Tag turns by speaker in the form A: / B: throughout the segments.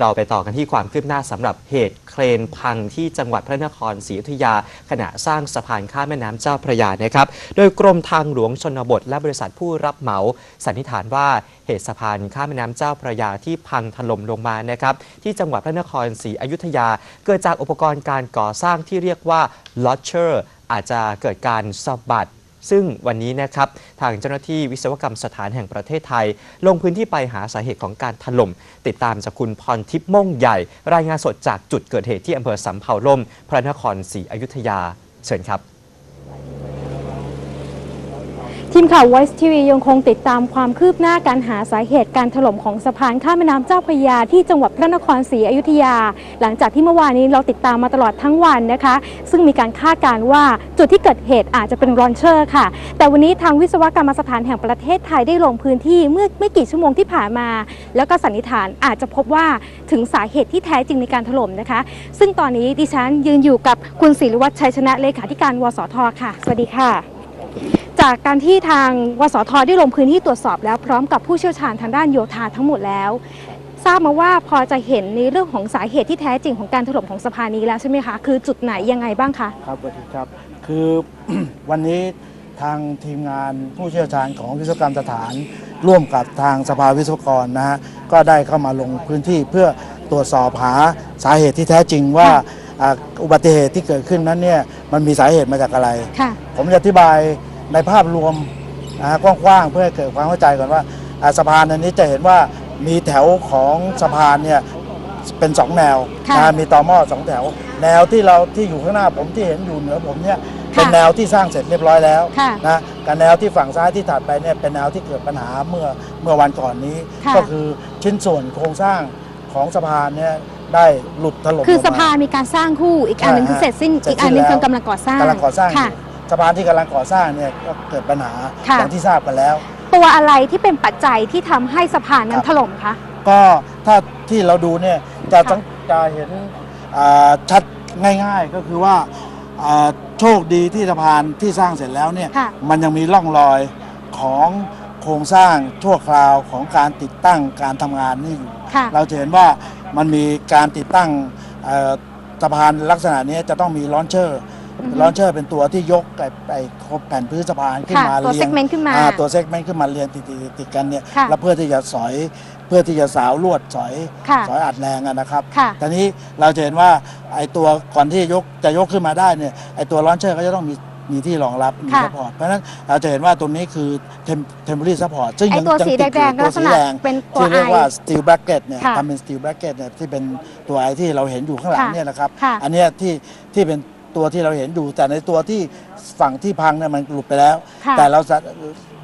A: เราไปต่อกันที่ความคืบหน้าสำหรับเหตุเครนพังที่จังหวัดพระนครศรีอยุธยา ขณะสร้างสะพานข้ามแม่น้ำเจ้าพระยานะครับ โดยกรมทางหลวงชนบทและบริษัทผู้รับเหมา สันนิษฐานว่าเหตุสะพานข้ามแม่น้ำเจ้าพระยาที่พังถล่มลงมานะครับ ที่จังหวัดพระนครศรีอยุธยา เกิดจากอุปกรณ์การก่อสร้างที่เรียกว่า lodger อาจจะเกิดการสะบัด ซึ่งวันนี้นะครับทางเจ้าหน้าที่วิศวกรรมสถานแห่งประเทศไทย ลงพื้นที่ไปหาสาเหตุของการถล่ม ติดตามจากคุณพรทิพย์ม่งใหญ่ รายงานสดจากจุดเกิดเหตุที่อำเภอสำเภาล่ม พระนครศรีอยุธยา เชิญครับ
B: ทีมข่าว Voice TV ยังคงติดตามความคืบหน้าการหาสาเหตุการถล่มของสะพานข้ามแม่น้ำเจ้าพระยาที่จังหวัดพระนครศรีอยุธยา หลังจากที่เมื่อวานนี้เราติดตามมาตลอดทั้งวันนะคะ ซึ่งมีการคาดการณ์ว่าจุดที่เกิดเหตุอาจจะเป็นรอนเชอร์ค่ะ แต่วันนี้ทางวิศวกรรมสถานแห่งประเทศไทยได้ลงพื้นที่เมื่อไม่กี่ชั่วโมงที่ผ่านมา แล้วก็สันนิษฐานอาจจะพบว่าถึงสาเหตุที่แท้จริงในการถล่มนะคะ ซึ่งตอนนี้ดิฉันยืนอยู่กับคุณศิริวัฒน์ชัยชนะเลขาธิการวสทค่ะ สวัสดีค่ะ จากการที่ทางวสทได้ลงพื้นที่ตรวจสอบแล้วพร้อมกับผู้เชี่ยวชาญทางด้านโยธาทั้งหมดแล้ว ทราบมาว่าพอจะเห็นในเรื่องของสาเหตุที่แท้จริงของการถล่มของสะพานนี้แล้วใช่ไหมคะคือจุดไหนยังไงบ้างคะ
C: ครับสวัสดีครับ คือวันนี้ทางทีมงานผู้เชี่ยวชาญของวิศวกรรมสถาน ร่วมกับทางสภาวิศวกรนะฮะก็ได้เข้ามาลงพื้นที่เพื่อตรวจสอบหาสาเหตุที่แท้จริงว่า อ่าอุบัติเหตุที่เกิดขึ้นนั้นเนี่ยมันมีสาเหตุมาจากอะไร
B: ค่ะ
C: ผมจะอธิบายในภาพรวมนะฮะกว้างๆเพื่อให้เกิดความเข้าใจก่อนว่าอ่าสะพานอันนี้จะเห็นว่ามีแถวของสะพานเนี่ยเป็นสองแนว
B: ค่ะ
C: นะฮะมีต่อหม้อสองแถว แนวที่เราที่อยู่ข้างหน้าผมที่เห็นอยู่เหนือผมเนี่ยเป็นแนวที่สร้างเสร็จเรียบร้อยแล้ว
B: ค่ะ
C: นะกับแนวที่ฝั่งซ้ายที่ถัดไปเนี่ยเป็นแนวที่เกิดปัญหาเมื่อเมื่อวันก่อนนี้
B: ค่ะ
C: ก็คือชิ้นส่วนโครงสร้างของสะพานเนี่ย ได้หลุดถล่ม
B: คือ
C: ลงม
B: สะพานมีการสร้างคู่อีกอันหนึ่ง
C: ใช่
B: คือเสร็จสิ้น
C: เสร็จ
B: อีกอันหนึง
C: สิ้นแล้ว
B: คือกำลังก่อสร้าง
C: กำลังก่อสร้างอ
B: ค่ะ
C: ยู่สะพานที่กำลังก่อสร้างเนี่ยก็เกิดปัญหา
B: ค่ะ
C: อย่างที่ทราบกันแล้ว
B: ตัวอะไรที่เป็นปัจจัยที่ทำให้สะพานนั้น
C: ครับ
B: ถล่มคะ
C: ก็ถ้าที่เราดูเนี่ยจะ
B: ค่ะ
C: ต้องจะเห็นอ่าชัดง่ายๆก็คือว่าอ่าโชคดีที่สะพานที่สร้างเสร็จแล้วเนี่ย
B: ค่ะ
C: มันยังมีร่องรอยของโครงสร้างชั่วคราวของการติดตั้งการทำงานนี่อยู่
B: ค่ะ
C: เราจะเห็นว่า มันมีการติดตั้งเอ่อสะพานลักษณะนี้จะต้องมีลอนเชอร์
B: อือฮึ
C: ลอนเชอร์เป็นตัวที่ยกไอ้ไอ้แผ่นพื้นสะพานขึ้น
B: ค่ะ
C: มา
B: ตัว
C: เรียง
B: segment ขึ้นมา
C: อ่ตัวเซกเมนต์ขึ้นมาเรียงติดๆติดๆกันเนี่ย
B: ค่ะ
C: แล้วเพื่อที่จะสอยเพื่อที่จะสาวลวดสอย
B: ค่ะ
C: สอยอัดแรงอะนะครับ
B: ค่ะ
C: ตอนนี้เราจะเห็นว่าไอ้ตัวก่อนที่ยกจะยกขึ้นมาได้เนี่ยไอ้ตัวลอนเชอร์ก็จะต้องมี มีที่รองรับ มี
B: ค่
C: ซัพพอร์ต เพราะนั้นเราจะเห็นว่าตรงนี้คือเทมเพอรี่ซัพพอร์ตซึ่งยัง
B: ตัว
C: ง
B: สี
C: ติด
B: แดง
C: ตั
B: วสีกษณะ
C: แดง
B: เป็นตัว
C: ที่เรียกว่าสตีลแบ็กเก็ตเนี่ยทำเป็นสตีลแบ็กเก็ตเนี่ยที่เป็นตัวไอที่เราเห็นอยู่ข้างหลังเนี่ยนะครับอันนี้ที่ที่เป็นตัวที่เราเห็นอยู่แต่ในตัวที่ฝั่งที่พังเนี่ยมันหลุดไปแล้วแต่เราจะ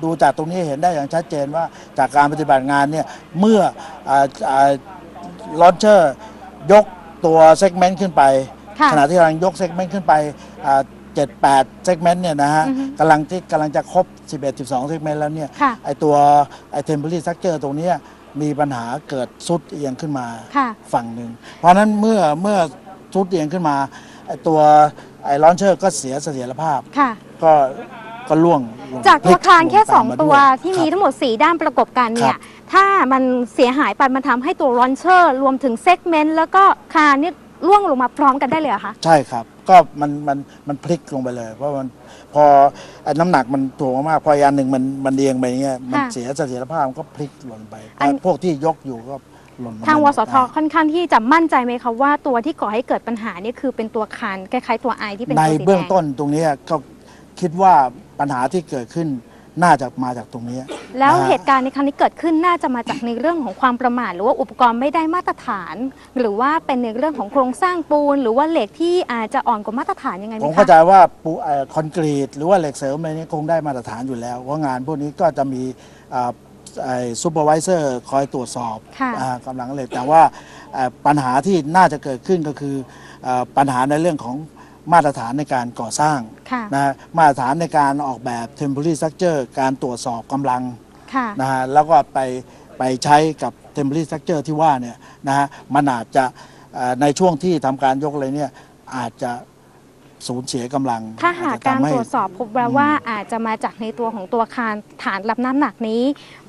C: ดูจากตรงนี้เห็นได้อย่างชัดเจนว่าจากการปฏิบัติงานเนี่ยเมื่อลอนเชอร์ยกตัวเซกเมนต์ขึ้นไปขณะที่กำลังยกเซกเมนต์ขึ้นไปอ่า 7 8เซกเมนต์เนี่ยนะฮะกำลังที่กำลังจะครบ 11 12เซกเมนต์แล้วเนี่ยไอตัวไอเทมเพลตสัคเจอร์ตรงนี้มีปัญหาเกิดซุดเอียงขึ้นมาฝั่งหนึ่ง เพราะนั้นเมื่อเมื่อซุดเอียงขึ้นมาไอตัวไอลอนเชอร์ก็เสียเสถียรภาพก็ก็ล่วง
B: จากตัวพลิคลานแค่
C: ลาม
B: 2ตัวที่มีทั้งหมด 4 ด้านประกบกันเนี่ยถ้ามันเสียหายไปมันทำให้ตัวรอนเชอร์ รวมถึงเซกเมนต์แล้วก็คานเนี่ยร่วงลงมาพร้อมกันได้เลยเหรอคะ
C: ใช่ครับ ก็มันมันมันพลิกลงไปเลย เพราะมันพอไอ้น้ำหนักมันถ่วงมากๆพออีกอันหนึ่งมันมันเอียงไปเงี้ยมัน
B: ค่ะ
C: เสียเสถียรภาพมันก็พลิกหล่นไป
B: อัน
C: พวกที่ยกอยู่ก็หล่นล
B: ทาง
C: ไป
B: วสท
C: ได้
B: ค่อนข้างที่จะมั่นใจไหมคะว่าตัวที่ก่อให้เกิดปัญหานี่คือเป็นตัวคานคล้ายๆตัวไอที่เป็น
C: ใน
B: ตัวสีแดง
C: เบื้องต้นตรงเนี้ยก็คิดว่าปัญหาที่เกิดขึ้น น่าจะมาจากตรงเนี้ย
B: แล้ว
C: นะฮะ
B: เหตุการณ์ในครั้งนี้เกิดขึ้นน่าจะมาจากในเรื่องของความประมาทหรือว่าอุปกรณ์ไม่ได้มาตรฐาน หรือว่าเป็นในเรื่องของโครงสร้างปูน หรือว่าเหล็กที่อาจจะอ่อนกว่ามาตรฐานยังไงไห
C: ผม
B: ม
C: เข้า
B: คะ
C: ใจว่าปูเอ่อคอนกรีตหรือว่าเหล็กเสริมอะไรนี้คงได้มาตรฐานอยู่แล้วเพราะงานพวกนี้ก็จะมีซูเปอร์วิเซอร์คอยตรวจสอบ
B: ค่ะ
C: อ่ากำลังเหล็กแต่ว่าเอ่อปัญหาที่น่าจะเกิดขึ้นก็คือเอ่อปัญหาในเรื่องของ มาตรฐานในการก่อสร้าง
B: ค่ะ
C: นะฮะมาตรฐานในการออกแบบ temporary structure การตรวจสอบกำลัง
B: ค่ะ
C: นะฮะแล้วก็ไปไปใช้กับ temporary structure ที่ว่าเนี่ยนะฮะมันอาจจะเอ่อในช่วงที่ทำการยกเลยเนี่ยอาจจะ สูญเสียกำลัง
B: ถ้าหาก
C: อจจะ
B: การ
C: ทำให้
B: ตรวจสอบพบแล้วว่าอาจจะมาจากในตัวของตัวอาคารฐานรับน้ำหนักนี้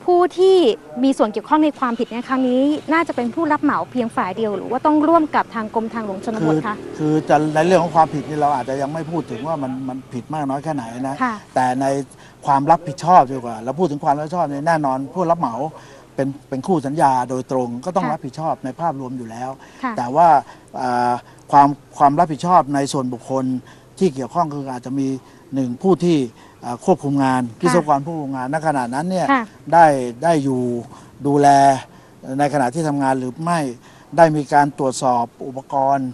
B: ผู้ที่มีส่วนเกี่ยวข้องในความผิดในครั้งนี้ น่าจะเป็นผู้รับเหมาเพียงฝ่ายเดียว หรือว่าต้องร่วมกับทางกรมทางหลวงชนบ
C: คื
B: ท
C: อ
B: คะ
C: คือจะในเรื่องของความผิดนี่เราอาจจะยังไม่พูดถึงว่ามันมันผิดมากน้อยแค่ไหนนะ
B: ค่ะ
C: แต่ในความรับผิดชอบดีกว่า เราพูดถึงความรับผิดชอบเนี่ยแน่นอนผู้รับเหมา เป็นเป็นคู่สัญญาโดยตรงก็ต้อง
B: ค่ะ
C: รับผิดชอบในภาพรวมอยู่แล้ว
B: ค่ะ
C: แต่ว่าอ่าความความรับผิดชอบในส่วนบุคคลที่เกี่ยวข้องคืออาจจะมีหนึ่งผู้ที่อ่าควบคุมงานวิศวกรผู้ควบคุมงานณขณะนั้นเนี่ย
B: ค่ะ
C: ได้ได้อยู่ดูแลในขณะที่ทำงานหรือไม่ได้มีการตรวจสอบอุปกรณ์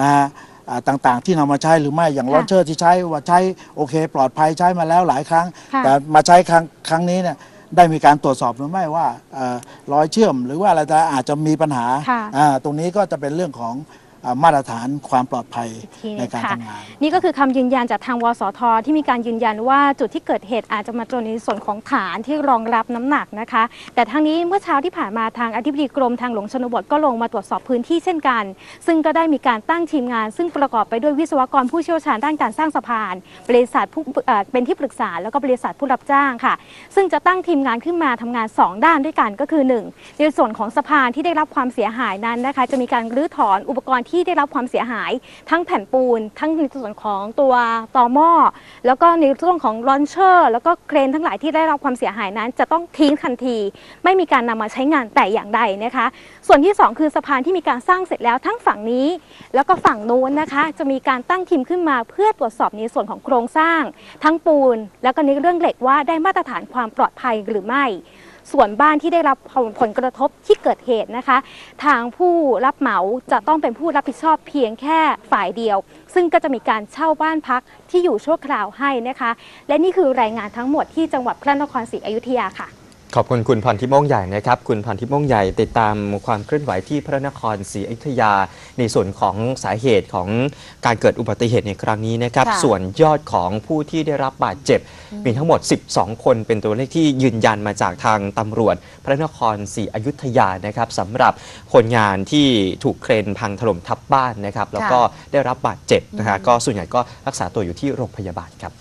C: นะฮะอ่าต่างๆ ที่นำมาใช้หรือไม่อย่าง
B: ค่ะ
C: ลอนเชอร์ที่ใช้ว่าใช้โอเค ปลอดภัยใช้มาแล้วหลายครั้ง
B: ค่ะ
C: แต่มาใช้ครั้งครั้งนี้เนี่ย ได้มีการตรวจสอบหรือไม่ว่าเอ่อรอยเชื่อม หรือว่าอะไรแต่อาจจะมีปัญหา
B: ค่ะ
C: อ่าตรงนี้ก็จะเป็นเรื่องของอ่า มาตรฐานความปลอดภัย
B: อีกทีห
C: ใน
B: นึง
C: การ
B: ค่ะ
C: ทำงาน
B: นี่ก็คือคำยืนยันจากทางวสท ที่มีการยืนยันว่าจุดที่เกิดเหตุอาจจะมาตรงในส่วนของฐานที่รองรับน้ำหนักนะคะ แต่ทางนี้เมื่อเช้าที่ผ่านมาทางอธิบดีกรมทางหลวงชนบทก็ลงมาตรวจสอบพื้นที่เช่นกัน ซึ่งก็ได้มีการตั้งทีมงาน ซึ่งประกอบไปด้วยวิศวกรผู้เชี่ยวชาญด้านการสร้างสะพาน บริษัทผู้เอ่อเป็นที่ปรึกษาแล้วก็บริษัทผู้รับจ้างค่ะ ซึ่งจะตั้งทีมงานขึ้นมาทำงาน 2 ด้านด้วยกันก็คือ 1 ในส่วนของสะพานที่ได้รับความเสียหายนั้นนะคะ จะมีการรื้อถอนอุปกรณ์ที่ได้รับความเสียหาย ทั้งแผ่นปูน ทั้งในส่วนของตัวต่อหม้อแล้วก็ในเรื่องของลอนเชอร์แล้วก็เครนทั้งหลายที่ได้รับความเสียหายนั้น จะต้องทิ้งทันที ไม่มีการนำมาใช้งานแต่อย่างใดนะคะ ส่วนที่ 2 คือสะพานที่มีการสร้างเสร็จแล้วทั้งฝั่งนี้ แล้วก็ฝั่งนู้นนะคะ จะมีการตั้งทีมขึ้นมาเพื่อตรวจสอบในส่วนของโครงสร้าง ทั้งปูน แล้วก็ในเรื่องเหล็กว่าได้มาตรฐานความปลอดภัยหรือไม่ ส่วนบ้านที่ได้รับผลกระทบที่เกิดเหตุนะคะ ทางผู้รับเหมาจะต้องเป็นผู้รับผิดชอบเพียงแค่ฝ่ายเดียว ซึ่งก็จะมีการเช่าบ้านพักที่อยู่ชั่วคราวให้นะคะ และนี่คือรายงานทั้งหมดที่จังหวัดพระนครศรีอยุธยาค่ะ
A: ขอบคุณคุณพรทิพย์ม่วงใหญ่นะครับ คุณพรทิพย์ม่วงใหญ่ติดตามความเคลื่อนไหวที่พระนครศรีอยุธยา ในส่วนของสาเหตุของการเกิดอุบัติเหตุในครั้งนี้นะครับ
D: ค่ะ
A: ส่วนยอดของผู้ที่ได้รับบาดเจ็บ มีทั้งหมด 12 คนเป็นตัวเลขที่ยืนยันมาจากทางตำรวจ พระนครศรีอยุธยานะครับสำหรับคนงานที่ถูกเครนพังถล่มทับบ้านนะครับ แล้วก็ได้รับบาดเจ็บนะฮะก็ส่วนใหญ่ก็รักษาตัวอยู่ที่โรงพยาบาลครับ